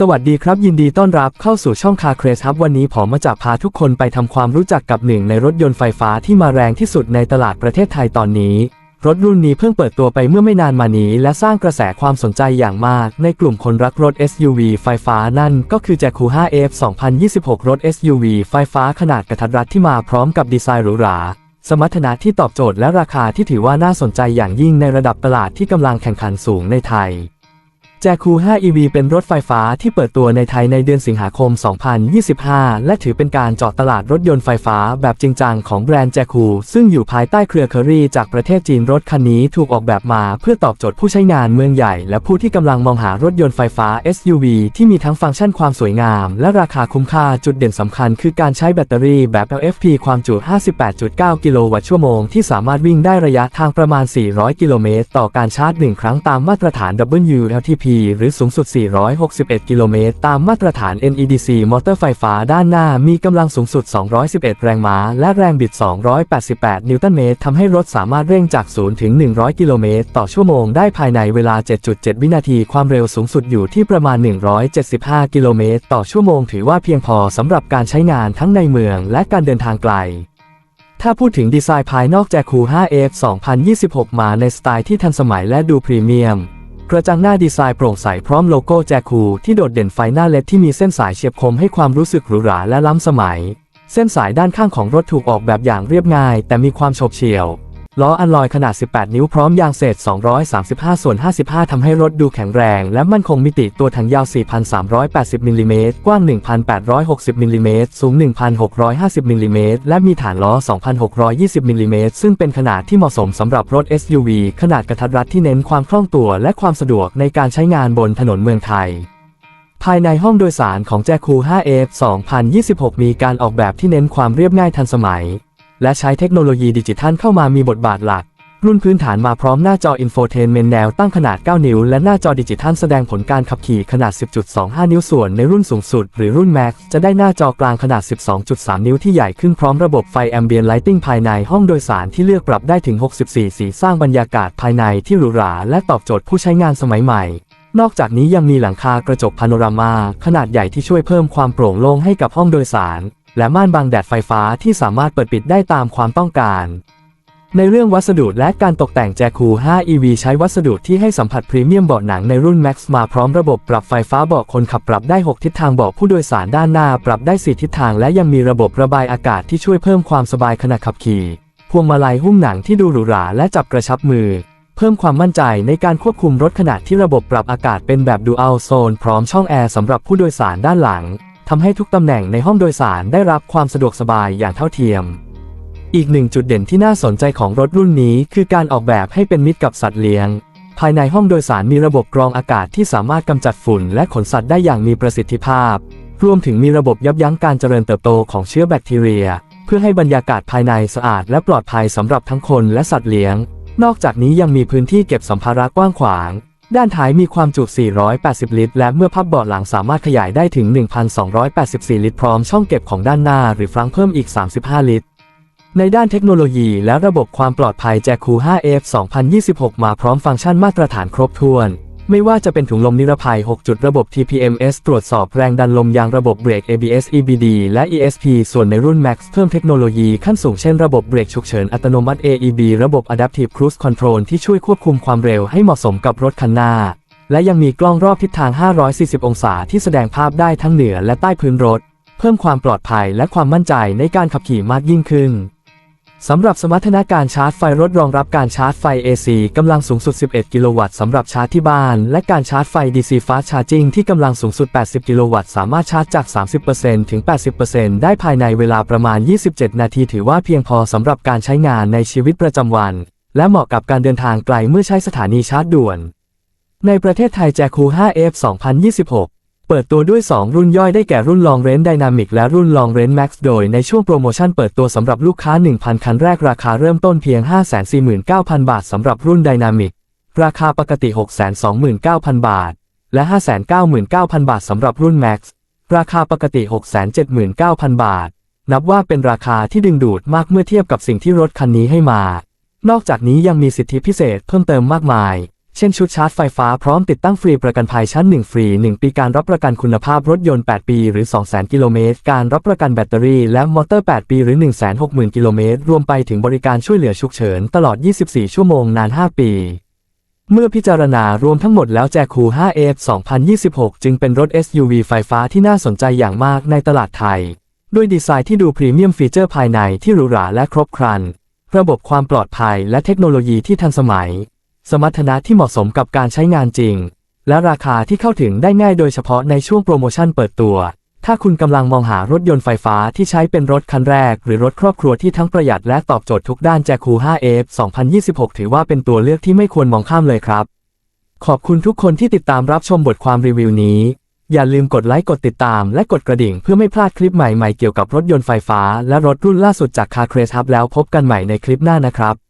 สวัสดีครับ ยินดีต้อนรับเข้าสู่ช่องคาเครสครับวันนี้ผมมาจะพาทุกคนไปทำความรู้จักกับหนึ่งในรถยนต์ไฟฟ้าที่มาแรงที่สุดในตลาดประเทศไทยตอนนี้ รถรุ่นนี้เพิ่งเปิดตัวไปเมื่อไม่นานมานี้ และสร้างกระแสความสนใจอย่างมาก ในกลุ่มคนรักรถ SUV ไฟฟ้านั่นก็คือ Jacu 5F 2026 รถ SUV ไฟฟ้าขนาดกระทัดรัดที่มาพร้อมกับดีไซน์หรูหราสมรรถนะที่ตอบโจทย์และราคาที่ถือว่าน่าสนใจอย่างยิ่งในระดับตลาดที่กำลังแข่งขันสูงในไทย จคู 5 EV เป็นรถไฟฟ้าที่เปิดตัวในไทยในเดือนสิงหาคม 2025 และถือเป็นการเจาะตลาดรถยนต์ไฟฟ้าแบบจริงจังของแบรนด์แจคู ซึ่งอยู่ภายใต้เครือเคอรี่จากประเทศจีนรถคันนี้ถูกออกแบบมาเพื่อตอบโจทย์ผู้ใช้งานเมืองใหญ่ และผู้ที่กำลังมองหารถยนต์ไฟฟ้า SUV ที่มีทั้งฟังก์ชันความสวยงาม และราคาคุ้มค่าจุดเด่นสำคัญคือการใช้แบตเตอรี่แบบ LFP ความจุ 58.9 กิโลวัตต์ชั่วโมงที่สามารถวิ่งได้ระยะทางประมาณ 400 กิโลเมตรต่อการชาร์จ 1 ครั้งตามมาตรฐาน WLTP หรือสูงสุด 461 กิโลเมตร ตามมาตรฐาน NEDC มอเตอร์ไฟฟ้าด้านหน้ามีกำลังสูงสุด 211 แรงม้า และแรงบิด 288 นิวตันเมตรทำให้รถสามารถเร่งจาก 0 ถึง 100 กิโลเมตร ต่อชั่วโมงได้ภายในเวลา 7.7 วินาที ความเร็วสูงสุดอยู่ที่ประมาณ 175 กิโลเมตร ต่อชั่วโมง ถือว่าเพียงพอสำหรับการใช้งานทั้งในเมืองและการเดินทางไกลถ้าพูดถึงดีไซน์ภายนอกแจคู 5F 2026 มาในสไตล์ที่ทันสมัยและดูพรีเมียม กระจังหน้าดีไซน์โปร่งใสพร้อมโลโก้แจคูที่โดดเด่นไฟหน้าเล็ดที่มีเส้นสายเฉียบคมให้ความรู้สึกหรูหราและล้ำสมัย เส้นสายด้านข้างของรถถูกออกแบบอย่างเรียบง่าย แต่มีความโฉบเฉี่ยว ล้ออัลลอยขนาด 18 นิ้วพร้อมยางเศษ 235 ส่วน 55 ทำให้รถดูแข็งแรง และมั่นคงมิติตัวถังยาว 4,380 มิลลิเมตร กว้าง 1,860 มิลลิเมตร สูง 1,650 มิลลิเมตร และมีฐานล้อ 2,620 มิลลิเมตร ซึ่งเป็นขนาดที่เหมาะสมสำหรับรถ SUV ขนาดกระทัดรัดที่เน้นความคล่องตัวและความสะดวกในการใช้งานบนถนนเมืองไทยภายในห้องโดยสารของแจคู 5F 2026 มีการออกแบบที่เน้นความเรียบง่ายทันสมัย และใช้เทคโนโลยีดิจิทัลเข้ามามีบทบาทหลัก รุ่นพื้นฐานมาพร้อมหน้าจออินโฟเทนเมนแนวตั้งขนาด 9 นิ้ว และหน้าจอดิจิทัลแสดงผลการขับขี่ขนาด 10.25 นิ้วส่วนในรุ่นสูงสุด หรือรุ่น Max จะได้หน้าจอกลางขนาด 12.3 นิ้วที่ใหญ่ขึ้นพร้อมระบบไฟแอมเบียนไลติงภายในห้องโดยสารที่เลือกปรับได้ถึง 64 สีสร้างบรรยากาศภายในที่หรูหราและตอบโจทย์ผู้ใช้งานสมัยใหม่นอกจากนี้ยังมีหลังคากระจกพาโนรามา ขนาดใหญ่ที่ช่วยเพิ่มความโปร่งโล่งให้กับห้องโดยสาร และม่านบังแดดไฟฟ้าที่สามารถเปิดปิดได้ตามความต้องการ ในเรื่องวัสดุและการตกแต่งแจคู5 EV ใช้วัสดุที่ให้สัมผัสพรีเมียมเบาะหนังในรุ่น Max มาพร้อมระบบปรับไฟฟ้าเบาะคนขับปรับได้ 6 ทิศทางเบาะผู้โดยสารด้านหน้าปรับได้ 4 ทิศทาง และยังมีระบบระบายอากาศที่ช่วยเพิ่มความสบายขณะขับขี่ พวงมาลัยหุ้มหนังที่ดูหรูหราและจับกระชับมือ เพิ่มความมั่นใจในการควบคุมรถขณะที่ระบบปรับอากาศเป็นแบบ Dual Zone พร้อมช่องแอร์สำหรับผู้โดยสารด้านหลัง ทำให้ทุกตำแหน่งในห้องโดยสารได้รับความสะดวกสบายอย่างเท่าเทียม อีกหนึ่งจุดเด่นที่น่าสนใจของรถรุ่นนี้คือการออกแบบให้เป็นมิตรกับสัตว์เลี้ยง ภายในห้องโดยสารมีระบบกรองอากาศที่สามารถกำจัดฝุ่นและขนสัตว์ได้อย่างมีประสิทธิภาพ รวมถึงมีระบบยับยั้งการเจริญเติบโตของเชื้อแบคทีเรีย เพื่อให้บรรยากาศภายในสะอาดและปลอดภัยสำหรับทั้งคนและสัตว์เลี้ยง นอกจากนี้ยังมีพื้นที่เก็บสัมภาระกว้างขวาง ด้านท้ายมีความจุ 480 ลิตร และเมื่อพับเบาะหลังสามารถขยายได้ถึง 1,284 ลิตร พร้อมช่องเก็บของด้านหน้าหรือฟรังเพิ่มอีก 35 ลิตร ในด้านเทคโนโลยีและระบบความปลอดภัยแจคู 5F 2026 มาพร้อมฟังก์ชันมาตรฐานครบถ้วน ไม่ว่าจะเป็นถุงลมนิรภัย 6 จุดระบบ TPMS ตรวจสอบแรงดันลมยางระบบเบรก ABS EBD และ ESP ส่วนในรุ่น Max เพิ่มเทคโนโลยีขั้นสูงเช่นระบบเบรกฉุกเฉินอัตโนมัติ AEB ระบบ Adaptive Cruise Control ที่ช่วยควบคุมความเร็วให้เหมาะสมกับรถคันหน้า และยังมีกล้องรอบทิศทาง 540 องศาที่แสดงภาพได้ทั้งเหนือและใต้พื้นรถ เพิ่มความปลอดภัยและความมั่นใจในการขับขี่มากยิ่งขึ้น สำหรับสมรรถนะการชาร์จไฟรถรองรับการชาร์จไฟ AC กำลังสูงสุด 11 กิโลวัตต์สำหรับชาร์จที่บ้าน และการชาร์จไฟ DC Fast Charging ที่กำลังสูงสุด 80 กิโลวัตต์สามารถชาร์จจาก 30%ถึง 80%ได้ภายในเวลาประมาณ 27 นาทีถือว่าเพียงพอสำหรับการใช้งานในชีวิตประจำวัน และเหมาะกับการเดินทางไกลเมื่อใช้สถานีชาร์จด่วน ในประเทศไทยแจคู 5F 2026 เปิดตัวด้วย 2 รุ่นย่อยได้แก่รุ่น Long Range Dynamic และรุ่น Long Range Max โดยในช่วงโปรโมชั่นเปิดตัวสำหรับลูกค้า 1,000 คันแรกราคาเริ่มต้นเพียง 549,000 บาทสำหรับรุ่น Dynamic ราคาปกติ 629,000 บาท และ 599,000 บาทสำหรับรุ่น Max ราคาปกติ 679,000 บาท นับว่าเป็นราคาที่ดึงดูดมากเมื่อเทียบกับสิ่งที่รถคันนี้ให้มา นอกจากนี้ยังมีสิทธิพิเศษเพิ่มเติมมากมาย เช่นชุดชาร์จไฟฟ้าพร้อมติดตั้งฟรีประกันภัยชั้น 1 ฟรี 1 ปีการรับประกันคุณภาพรถยนต์ 8 ปีหรือ 200,000 กิโลเมตร การรับประกันแบตเตอรี่และมอเตอร์ 8 ปีหรือ 160,000 กิโลเมตร รวมไปถึงบริการช่วยเหลือฉุกเฉินตลอด 24 ชั่วโมงนาน 5 ปี เมื่อพิจารณารวมทั้งหมดแล้วแจคู 5F 2026 จึงเป็นรถ SUV ไฟฟ้าที่น่าสนใจอย่างมากในตลาดไทย ด้วยดีไซน์ที่ดูพรีเมียมฟีเจอร์ภายในที่หรูหราและครบครัน ระบบความปลอดภัยและเทคโนโลยีที่ทันสมัย สมรรถนะที่เหมาะสมกับการใช้งานจริง และราคาที่เข้าถึงได้ง่ายโดยเฉพาะในช่วงโปรโมชั่นเปิดตัว ถ้าคุณกำลังมองหารถยนต์ไฟฟ้าที่ใช้เป็นรถคันแรก หรือรถครอบครัวที่ทั้งประหยัดและตอบโจทย์ทุกด้านแจคู 5F 2026 ถือว่าเป็นตัวเลือกที่ไม่ควรมองข้ามเลยครับ ขอบคุณทุกคนที่ติดตามรับชมบทความรีวิวนี้อย่าลืมกดไลค์กดติดตามและกดกระดิ่งเพื่อไม่พลาดคลิปใหม่ๆเกี่ยวกับรถยนต์ไฟฟ้าและรถรุ่นล่าสุดจากคาเครสฮับแล้วพบกันใหม่ในคลิปหน้านะครับ